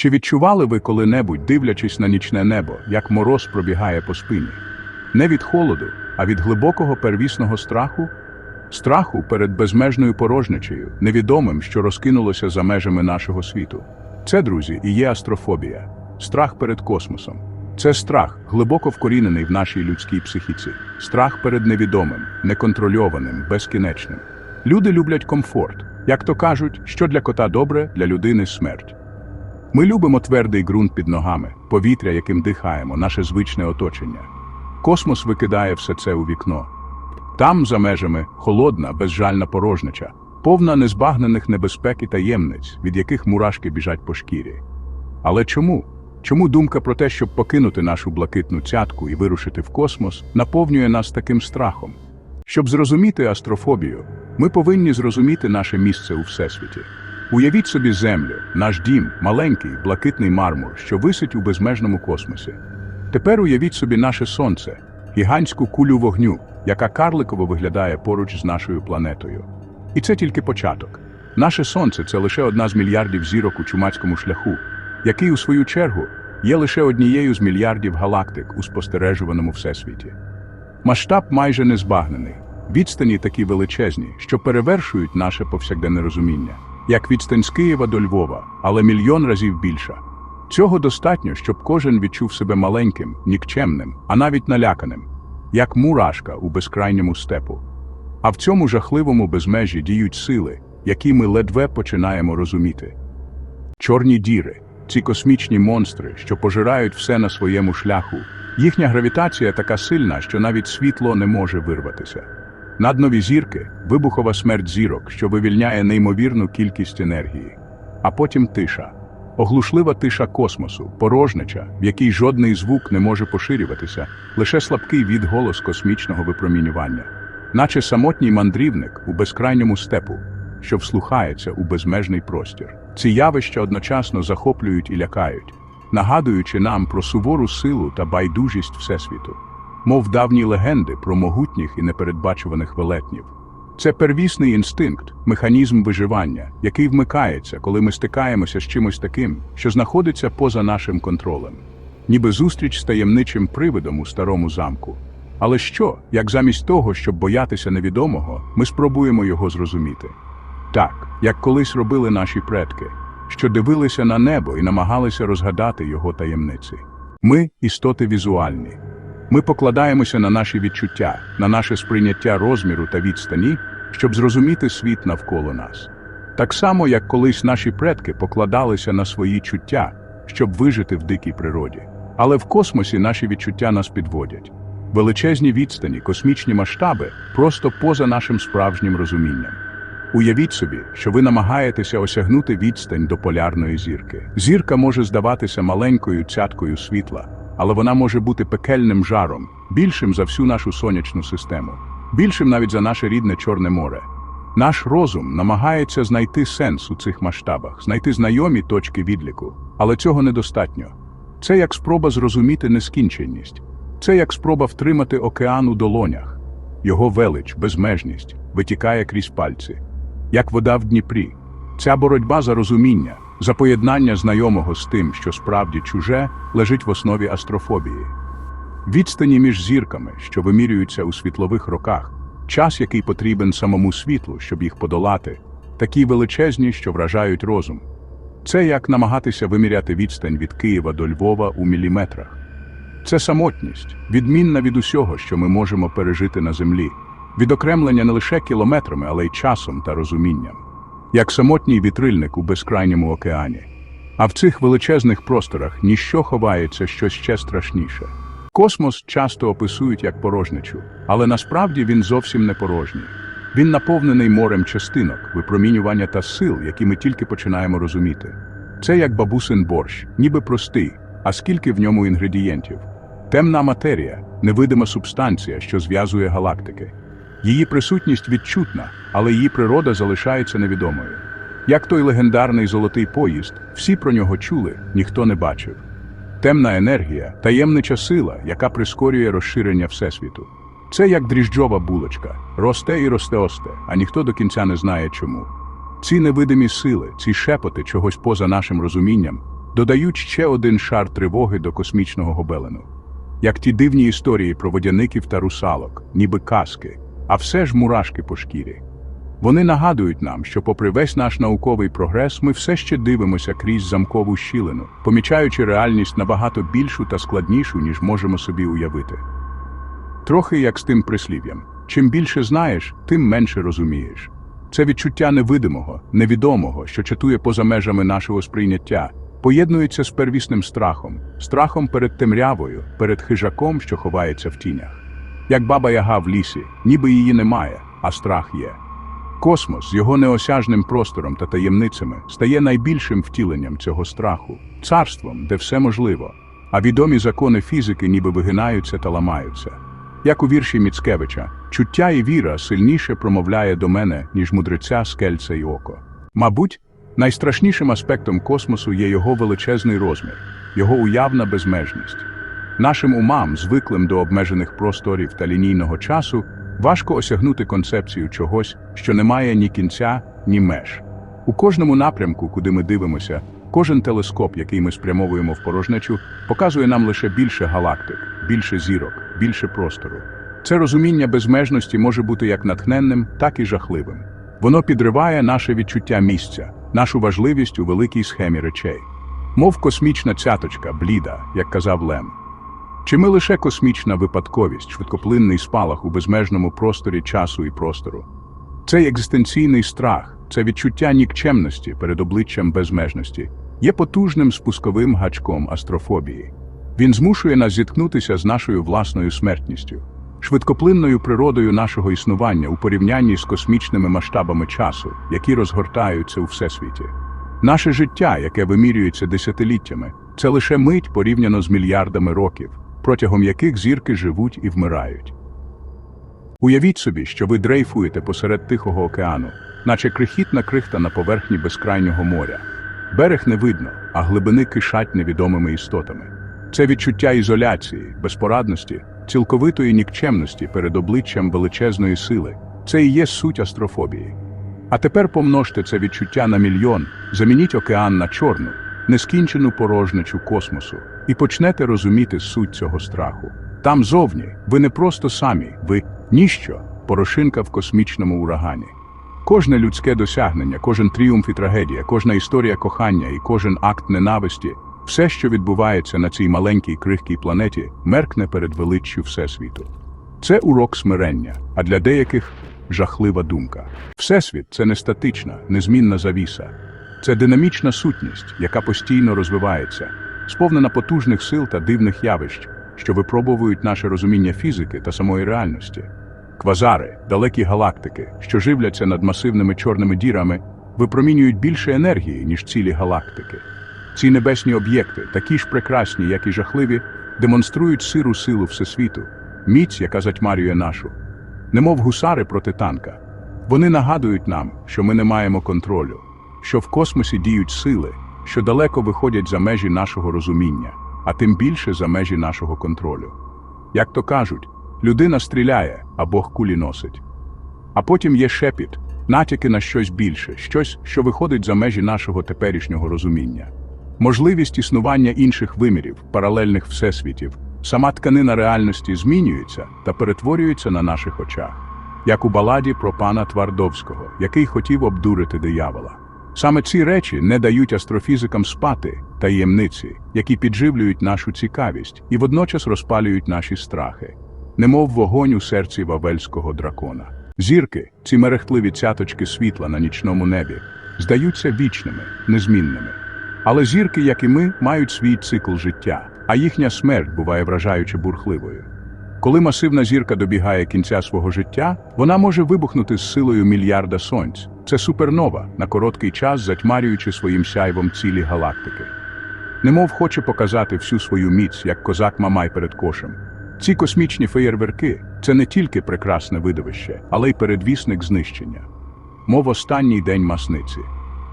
Чи відчували ви коли-небудь, дивлячись на нічне небо, як мороз пробігає по спині? Не від холоду, а від глибокого первісного страху? Страху перед безмежною порожничею, невідомим, що розкинулося за межами нашого світу. Це, друзі, і є астрофобія, страх перед космосом. Це страх, глибоко вкорінений в нашій людській психіці, страх перед невідомим, неконтрольованим, безкінечним. Люди люблять комфорт. Як то кажуть, що для кота добре, для людини смерть. Ми любимо твердий ґрунт під ногами, повітря, яким дихаємо, наше звичне оточення. Космос викидає все це у вікно. Там, за межами, холодна, безжальна порожнича, повна незбагнених небезпек і таємниць, від яких мурашки біжать по шкірі. Але чому? Чому думка про те, щоб покинути нашу блакитну цятку і вирушити в космос, наповнює нас таким страхом? Щоб зрозуміти астрофобію, ми повинні зрозуміти наше місце у Всесвіті. Уявіть собі землю, наш дім, маленький, блакитний мармур, що висить у безмежному космосі. Тепер уявіть собі наше сонце, гігантську кулю вогню, яка карликово виглядає поруч з нашою планетою. І це тільки початок. Наше сонце це лише одна з мільярдів зірок у чумацькому шляху, який, у свою чергу, є лише однією з мільярдів галактик у спостережуваному всесвіті. Масштаб майже незбагнений, відстані такі величезні, що перевершують наше повсякденне розуміння, як відстань з Києва до Львова, але мільйон разів більша. Цього достатньо, щоб кожен відчув себе маленьким, нікчемним, а навіть наляканим, як мурашка у безкрайньому степу. А в цьому жахливому безмежі діють сили, які ми ледве починаємо розуміти. Чорні діри, ці космічні монстри, що пожирають все на своєму шляху, їхня гравітація така сильна, що навіть світло не може вирватися. Наднові зірки вибухова смерть зірок, що вивільняє неймовірну кількість енергії. А потім тиша. Оглушлива тиша космосу, порожнича, в якій жодний звук не може поширюватися, лише слабкий відголос космічного випромінювання, наче самотній мандрівник у безкрайньому степу, що вслухається у безмежний простір. Ці явища одночасно захоплюють і лякають, нагадуючи нам про сувору силу та байдужість Всесвіту, мов давні легенди про могутніх і непередбачуваних велетнів. Це первісний інстинкт, механізм виживання, який вмикається, коли ми стикаємося з чимось таким, що знаходиться поза нашим контролем, ніби зустріч з таємничим привидом у старому замку. Але що, як замість того, щоб боятися невідомого, ми спробуємо його зрозуміти? Так, як колись робили наші предки, що дивилися на небо і намагалися розгадати його таємниці. Ми істоти візуальні. Ми покладаємося на наші відчуття, на наше сприйняття розміру та відстані, щоб зрозуміти світ навколо нас. Так само, як колись наші предки покладалися на свої чуття, щоб вижити в дикій природі. Але в космосі наші відчуття нас підводять. Величезні відстані, космічні масштаби просто поза нашим справжнім розумінням. Уявіть собі, що ви намагаєтеся осягнути відстань до полярної зірки. Зірка може здаватися маленькою цяткою світла, але вона може бути пекельним жаром, більшим за всю нашу сонячну систему, більшим навіть за наше рідне Чорне море. Наш розум намагається знайти сенс у цих масштабах, знайти знайомі точки відліку, але цього недостатньо. Це як спроба зрозуміти нескінченність, це як спроба втримати океан у долонях. Його велич, безмежність витікає крізь пальці, як вода в Дніпрі. Ця боротьба за розуміння, за поєднання знайомого з тим, що справді чуже, лежить в основі астрофобії. Відстані між зірками, що вимірюються у світлових роках, час, який потрібен самому світлу, щоб їх подолати, такі величезні, що вражають розум. Це як намагатися виміряти відстань від Києва до Львова у міліметрах. Це самотність, відмінна від усього, що ми можемо пережити на землі, відокремлення не лише кілометрами, але й часом та розумінням, як самотній вітрильник у безкрайньому океані. А в цих величезних просторах ніщо ховається щось ще страшніше. Космос часто описують як порожничу, але насправді він зовсім не порожній. Він наповнений морем частинок, випромінювання та сил, які ми тільки починаємо розуміти. Це як бабусин борщ, ніби простий, а скільки в ньому інгредієнтів. Темна матерія, невидима субстанція, що зв'язує галактики. Її присутність відчутна, але її природа залишається невідомою. Як той легендарний золотий поїзд, всі про нього чули, ніхто не бачив. Темна енергія, таємнича сила, яка прискорює розширення Всесвіту. Це як дріжджова булочка, росте і росте осте, а ніхто до кінця не знає чому. Ці невидимі сили, ці шепоти чогось поза нашим розумінням, додають ще один шар тривоги до космічного гобелену. Як ті дивні історії про водяників та русалок, ніби казки, а все ж мурашки по шкірі. Вони нагадують нам, що, попри весь наш науковий прогрес, ми все ще дивимося крізь замкову щілину, помічаючи реальність набагато більшу та складнішу, ніж можемо собі уявити. Трохи як з тим прислів'ям: чим більше знаєш, тим менше розумієш. Це відчуття невидимого, невідомого, що чатує поза межами нашого сприйняття, поєднується з первісним страхом, страхом перед темрявою, перед хижаком, що ховається в тінях. Як баба яга в лісі, ніби її немає, а страх є. Космос з його неосяжним простором та таємницями стає найбільшим втіленням цього страху, царством, де все можливо, а відомі закони фізики ніби вигинаються та ламаються. Як у вірші Міцкевича, чуття і віра сильніше промовляє до мене, ніж мудреця, скельце й око. Мабуть, найстрашнішим аспектом космосу є його величезний розмір, його уявна безмежність. Нашим умам, звиклим до обмежених просторів та лінійного часу, важко осягнути концепцію чогось, що не має ні кінця, ні меж. У кожному напрямку, куди ми дивимося, кожен телескоп, який ми спрямовуємо в порожнечу, показує нам лише більше галактик, більше зірок, більше простору. Це розуміння безмежності може бути як натхненним, так і жахливим. Воно підриває наше відчуття місця, нашу важливість у великій схемі речей. Мов космічна цяточка, бліда, як казав Лем. Чи ми лише космічна випадковість, швидкоплинний спалах у безмежному просторі часу і простору? Цей екзистенційний страх, це відчуття нікчемності перед обличчям безмежності, є потужним спусковим гачком астрофобії. Він змушує нас зіткнутися з нашою власною смертністю, швидкоплинною природою нашого існування у порівнянні з космічними масштабами часу, які розгортаються у всесвіті. Наше життя, яке вимірюється десятиліттями, це лише мить порівняно з мільярдами років, протягом яких зірки живуть і вмирають. Уявіть собі, що ви дрейфуєте посеред Тихого океану, наче крихітна крихта на поверхні безкрайнього моря. Берег не видно, а глибини кишать невідомими істотами. Це відчуття ізоляції, безпорадності, цілковитої нікчемності перед обличчям величезної сили. Це і є суть астрофобії. А тепер помножте це відчуття на мільйон, замініть океан на чорну, нескінчену порожничу космосу і почнете розуміти суть цього страху. Там зовні ви не просто самі, ви ніщо, порошинка в космічному урагані. Кожне людське досягнення, кожен тріумф і трагедія, кожна історія кохання і кожен акт ненависті, все, що відбувається на цій маленькій крихкій планеті, меркне перед величчю Всесвіту. Це урок смирення, а для деяких жахлива думка. Всесвіт це не статична, незмінна завіса. Це динамічна сутність, яка постійно розвивається, сповнена потужних сил та дивних явищ, що випробовують наше розуміння фізики та самої реальності. Квазари, далекі галактики, що живляться над масивними чорними дірами, випромінюють більше енергії, ніж цілі галактики. Ці небесні об'єкти, такі ж прекрасні, як і жахливі, демонструють сиру силу Всесвіту, міць, яка затьмарює нашу. Немов гусари проти танка. Вони нагадують нам, що ми не маємо контролю, що в космосі діють сили, що далеко виходять за межі нашого розуміння, а тим більше за межі нашого контролю. Як то кажуть, людина стріляє, а Бог кулі носить. А потім є шепіт, натяки на щось більше, щось, що виходить за межі нашого теперішнього розуміння. Можливість існування інших вимірів, паралельних всесвітів, сама тканина реальності змінюється та перетворюється на наших очах, як у баладі про пана Твардовського, який хотів обдурити диявола. Саме ці речі не дають астрофізикам спати таємниці, які підживлюють нашу цікавість і водночас розпалюють наші страхи, немов вогонь у серці вавельського дракона. Зірки, ці мерехтливі цяточки світла на нічному небі, здаються вічними, незмінними. Але зірки, як і ми, мають свій цикл життя, а їхня смерть буває вражаюче бурхливою. Коли масивна зірка добігає кінця свого життя, вона може вибухнути з силою мільярда сонць. Це супернова, на короткий час затьмарюючи своїм сяйвом цілі галактики. Немов хоче показати всю свою міць, як козак Мамай перед кошем. Ці космічні феєрверки це не тільки прекрасне видовище, але й передвісник знищення. Мов останній день масниці.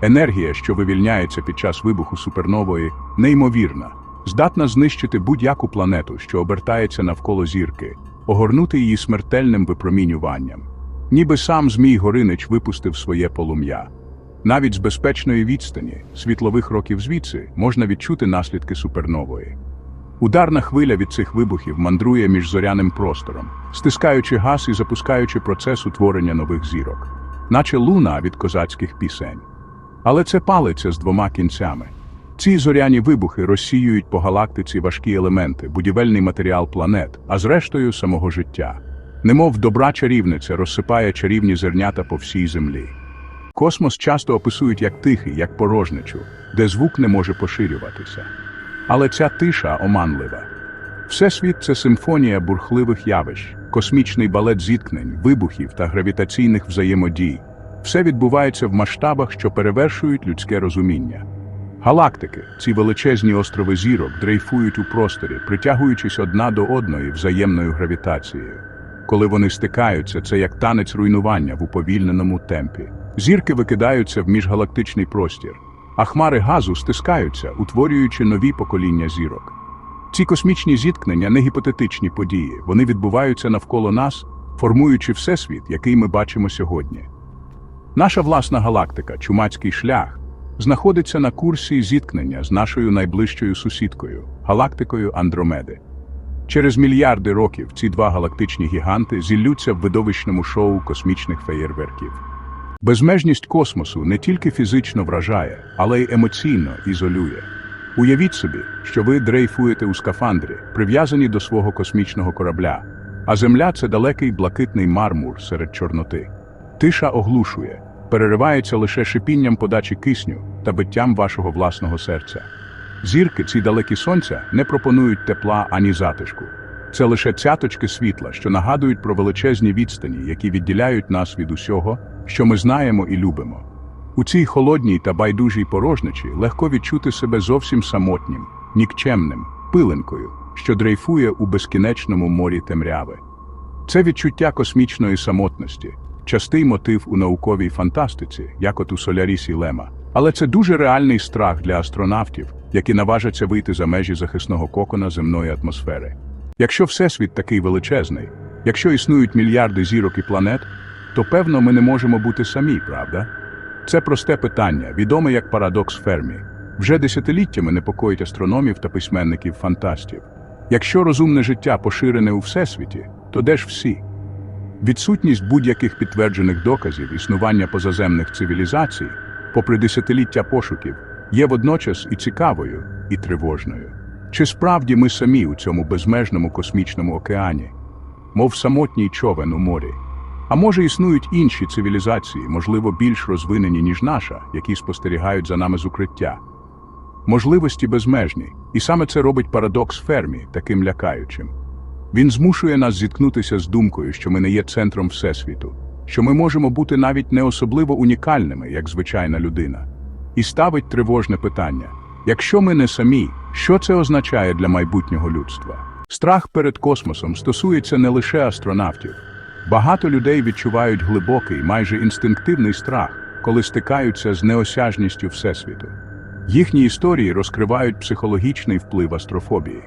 Енергія, що вивільняється під час вибуху супернової, неймовірна, здатна знищити будь-яку планету, що обертається навколо зірки, огорнути її смертельним випромінюванням. Ніби сам Змій Горинич випустив своє полум'я. Навіть з безпечної відстані, світлових років звідси, можна відчути наслідки супернової. Ударна хвиля від цих вибухів мандрує між зоряним простором, стискаючи газ і запускаючи процес утворення нових зірок, наче луна від козацьких пісень. Але це палиця з двома кінцями. Ці зоряні вибухи розсіюють по галактиці важкі елементи, будівельний матеріал планет, а зрештою самого життя. Немов добра чарівниця розсипає чарівні зернята по всій землі. Космос часто описують як тихий, як порожничу, де звук не може поширюватися. Але ця тиша оманлива. Всесвіт це симфонія бурхливих явищ, космічний балет зіткнень, вибухів та гравітаційних взаємодій. Все відбувається в масштабах, що перевершують людське розуміння. Галактики, ці величезні острови зірок, дрейфують у просторі, притягуючись одна до одної взаємною гравітацією. Коли вони стикаються, це як танець руйнування в уповільненому темпі. Зірки викидаються в міжгалактичний простір, а хмари газу стискаються, утворюючи нові покоління зірок. Ці космічні зіткнення не гіпотетичні події, вони відбуваються навколо нас, формуючи всесвіт, який ми бачимо сьогодні. Наша власна галактика, чумацький шлях, знаходиться на курсі зіткнення з нашою найближчою сусідкою, галактикою Андромеди. Через мільярди років ці два галактичні гіганти зіллються в видовищному шоу космічних феєрверків. Безмежність космосу не тільки фізично вражає, але й емоційно ізолює. Уявіть собі, що ви дрейфуєте у скафандрі, прив'язані до свого космічного корабля, а Земля це далекий блакитний мармур серед чорноти. Тиша оглушує, переривається лише шипінням подачі кисню та биттям вашого власного серця. Зірки, ці далекі сонця, не пропонують тепла ані затишку. Це лише цяточки світла, що нагадують про величезні відстані, які відділяють нас від усього, що ми знаємо і любимо. У цій холодній та байдужій порожничі легко відчути себе зовсім самотнім, нікчемним, пилинкою, що дрейфує у безкінечному морі темряви. Це відчуття космічної самотності, частий мотив у науковій фантастиці, як от у Солярісі Лема. Але це дуже реальний страх для астронавтів, які наважаться вийти за межі захисного кокона земної атмосфери. Якщо Всесвіт такий величезний, якщо існують мільярди зірок і планет, то певно ми не можемо бути самі, правда? Це просте питання, відоме як парадокс Фермі. Вже десятиліттями непокоїть астрономів та письменників-фантастів. Якщо розумне життя поширене у всесвіті, то де ж всі? Відсутність будь-яких підтверджених доказів існування позаземних цивілізацій, попри десятиліття пошуків, є водночас і цікавою, і тривожною. Чи справді ми самі у цьому безмежному космічному океані, мов самотній човен у морі? А може існують інші цивілізації, можливо, більш розвинені, ніж наша, які спостерігають за нами з укриття? Можливості безмежні, і саме це робить парадокс Фермі таким лякаючим. Він змушує нас зіткнутися з думкою, що ми не є центром Всесвіту, що ми можемо бути навіть не особливо унікальними, як звичайна людина, і ставить тривожне питання: якщо ми не самі, що це означає для майбутнього людства? Страх перед космосом стосується не лише астронавтів. Багато людей відчувають глибокий, майже інстинктивний страх, коли стикаються з неосяжністю Всесвіту. Їхні історії розкривають психологічний вплив астрофобії.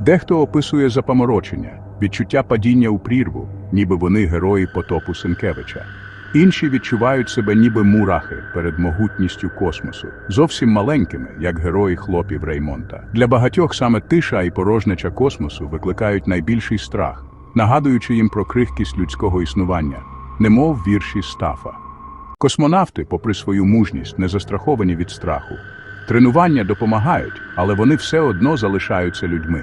Дехто описує запаморочення, відчуття падіння у прірву, ніби вони герої потопу Сенкевича. Інші відчувають себе ніби мурахи перед могутністю космосу, зовсім маленькими, як герої хлопів Реймонта. Для багатьох саме тиша і порожнеча космосу викликають найбільший страх, нагадуючи їм про крихкість людського існування, немов вірші Стафа. Космонавти, попри свою мужність, не застраховані від страху. Тренування допомагають, але вони все одно залишаються людьми.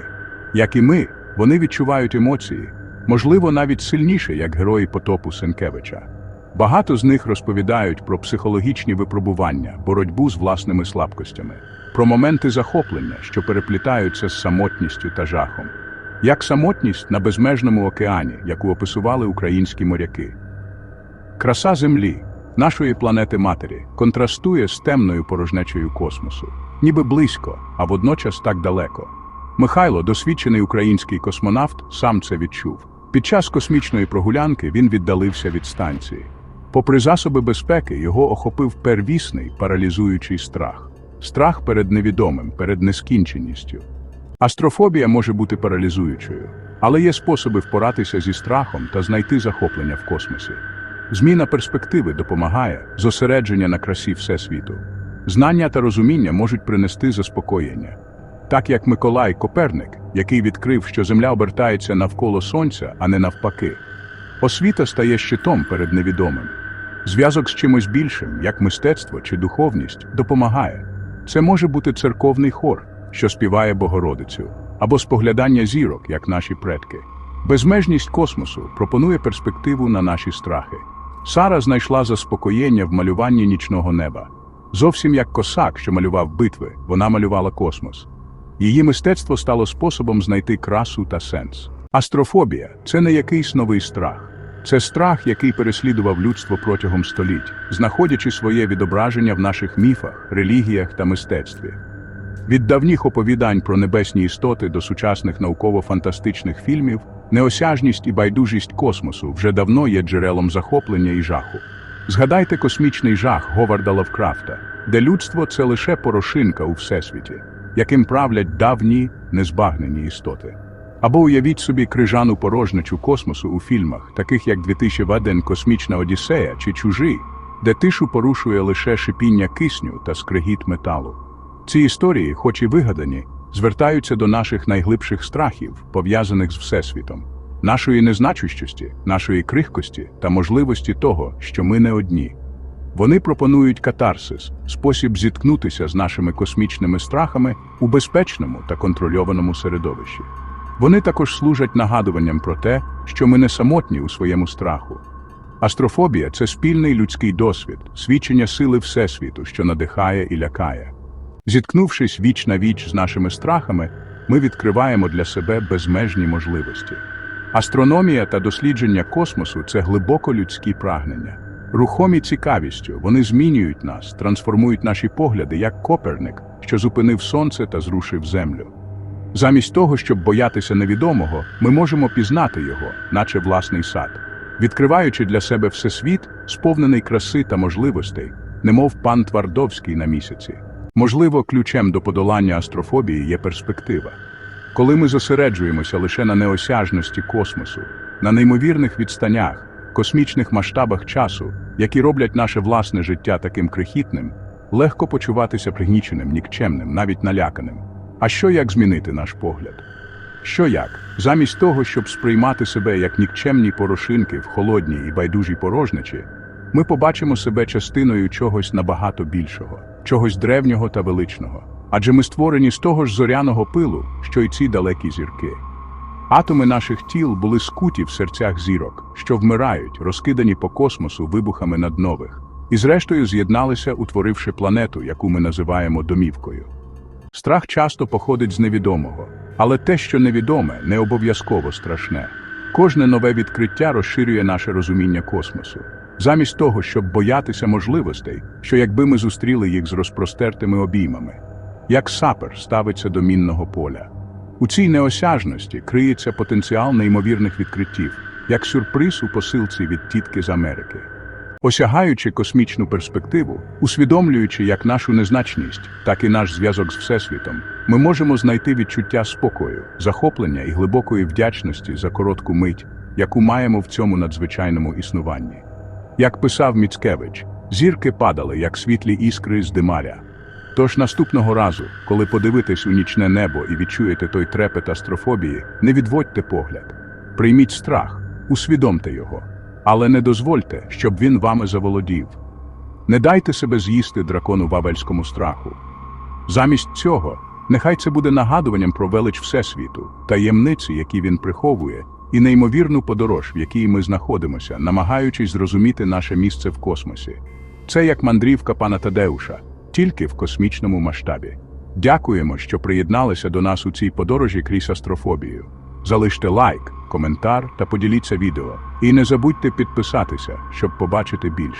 Як і ми, вони відчувають емоції, можливо, навіть сильніше, як герої потопу Сенкевича. Багато з них розповідають про психологічні випробування, боротьбу з власними слабкостями, про моменти захоплення, що переплітаються з самотністю та жахом, як самотність на безмежному океані, яку описували українські моряки. Краса Землі, нашої планети Матері, контрастує з темною порожнечею космосу, ніби близько, а водночас так далеко. Михайло, досвідчений український космонавт, сам це відчув. Під час космічної прогулянки він віддалився від станції. Попри засоби безпеки, його охопив первісний паралізуючий страх. Страх перед невідомим, перед нескінченістю. Астрофобія може бути паралізуючою, але є способи впоратися зі страхом та знайти захоплення в космосі. Зміна перспективи допомагає, зосередження на красі Всесвіту. Знання та розуміння можуть принести заспокоєння. Так як Миколай Коперник, який відкрив, що Земля обертається навколо Сонця, а не навпаки. Освіта стає щитом перед невідомим. Зв'язок з чимось більшим, як мистецтво чи духовність, допомагає. Це може бути церковний хор, що співає Богородицю, або споглядання зірок, як наші предки. Безмежність космосу пропонує перспективу на наші страхи. Сара знайшла заспокоєння в малюванні нічного неба. Зовсім як косак, що малював битви, вона малювала космос. Її мистецтво стало способом знайти красу та сенс. Астрофобія це не якийсь новий страх. Це страх, який переслідував людство протягом століть, знаходячи своє відображення в наших міфах, релігіях та мистецтві. Від давніх оповідань про небесні істоти до сучасних науково-фантастичних фільмів, неосяжність і байдужість космосу вже давно є джерелом захоплення і жаху. Згадайте космічний жах Говарда Лавкрафта, де людство це лише порошинка у всесвіті, яким правлять давні незбагнені істоти. Або уявіть собі крижану порожничу космосу у фільмах, таких як 2001 Космічна Одіссея чи Чужий, де тишу порушує лише шипіння кисню та скригіт металу. Ці історії, хоч і вигадані, звертаються до наших найглибших страхів, пов'язаних з Всесвітом, нашої незначущості, нашої крихкості та можливості того, що ми не одні. Вони пропонують катарсис, спосіб зіткнутися з нашими космічними страхами у безпечному та контрольованому середовищі. Вони також служать нагадуванням про те, що ми не самотні у своєму страху. Астрофобія це спільний людський досвід, свідчення сили Всесвіту, що надихає і лякає. Зіткнувшись віч на віч з нашими страхами, ми відкриваємо для себе безмежні можливості. Астрономія та дослідження космосу це глибоко людські прагнення. Рухомі цікавістю вони змінюють нас, трансформують наші погляди як Коперник, що зупинив сонце та зрушив землю. Замість того, щоб боятися невідомого, ми можемо пізнати його, наче власний сад, відкриваючи для себе всесвіт, сповнений краси та можливостей, немов пан Твардовський на місяці. Можливо, ключем до подолання астрофобії є перспектива. Коли ми зосереджуємося лише на неосяжності космосу, на неймовірних відстанях, космічних масштабах часу, які роблять наше власне життя таким крихітним, легко почуватися пригніченим, нікчемним, навіть наляканим. А що як змінити наш погляд? Що як? Замість того, щоб сприймати себе як нікчемні порошинки в холодній і байдужій порожничі, ми побачимо себе частиною чогось набагато більшого, чогось древнього та величного. Адже ми створені з того ж зоряного пилу, що й ці далекі зірки. Атоми наших тіл були скуті в серцях зірок, що вмирають, розкидані по космосу вибухами наднових, і зрештою з'єдналися, утворивши планету, яку ми називаємо домівкою. Страх часто походить з невідомого, але те, що невідоме, не обов'язково страшне. Кожне нове відкриття розширює наше розуміння космосу. Замість того, щоб боятися можливостей, що якби ми зустріли їх з розпростертими обіймами, як сапер ставиться до мінного поля. У цій неосяжності криється потенціал неймовірних відкриттів, як сюрприз у посилці від тітки з Америки. Осягаючи космічну перспективу, усвідомлюючи як нашу незначність, так і наш зв'язок з Всесвітом, ми можемо знайти відчуття спокою, захоплення і глибокої вдячності за коротку мить, яку маємо в цьому надзвичайному існуванні. Як писав Міцкевич, зірки падали, як світлі іскри з димаря. Тож наступного разу, коли подивитесь у нічне небо і відчуєте той трепет астрофобії, не відводьте погляд. Прийміть страх, усвідомте його, але не дозвольте, щоб він вами заволодів. Не дайте себе з'їсти дракону вавельському страху. Замість цього, нехай це буде нагадуванням про велич Всесвіту, таємниці, які він приховує, і неймовірну подорож, в якій ми знаходимося, намагаючись зрозуміти наше місце в космосі. Це як мандрівка пана Тадеуша, тільки в космічному масштабі. Дякуємо, що приєдналися до нас у цій подорожі крізь астрофобію. Залиште лайк, коментар та поділіться відео. І не забудьте підписатися, щоб побачити більше.